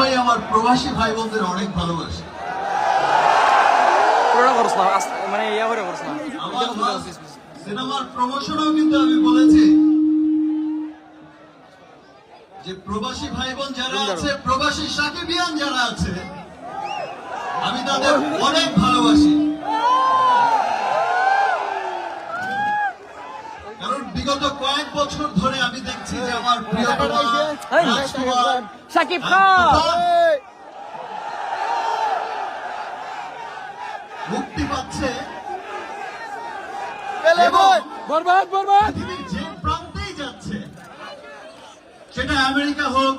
সবসময় আমার প্রবাসী ভাই বোনদের অনেক ভালোবাসি। মানে ইয়া করে করছ না। সিনেমার প্রমোশনও কিন্তু আমি বলেছি। যে প্রবাসী ভাই বোন যারা আছে প্রবাসী সাকিবিয়ান যারা আছে আমি তাদের অনেক ভালোবাসি। কারণ বিগত কয়েক বছর ধরে আমি দেখছি যে আমার সাকিব খান! মুক্তি পাচ্ছে। যে প্রান্তেই যাচ্ছে সেটা আমেরিকা হোক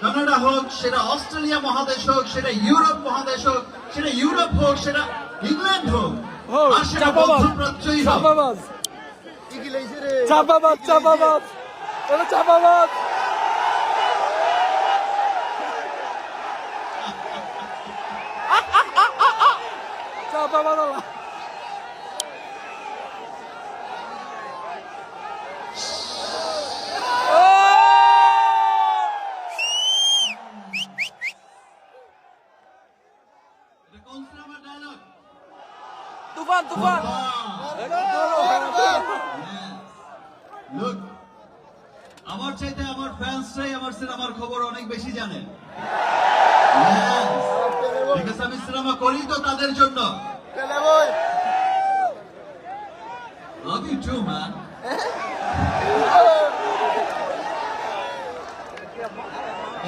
কানাডা হোক সেটা অস্ট্রেলিয়া মহাদেশ হোক সেটা ইউরোপ মহাদেশ হোক সেটা ইউরোপ হোক সেটা ইংল্যান্ড হোক আর সেটা। মধ্যপ্রাচ্যই হোক। আলা। এটা কোন সিনেমার ডায়লগ তুফান তুফান। আমার চাইতে আমার ফ্যান্সরাই আমার সিনেমার খবর অনেক বেশি জানেন। Yes. আমি সিনেমা করি তো তাদের জন্য।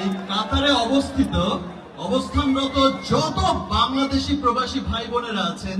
এই কাতারে অবস্থিত অবস্থানরত যত বাংলাদেশি প্রবাসী ভাই বোনেরা আছেন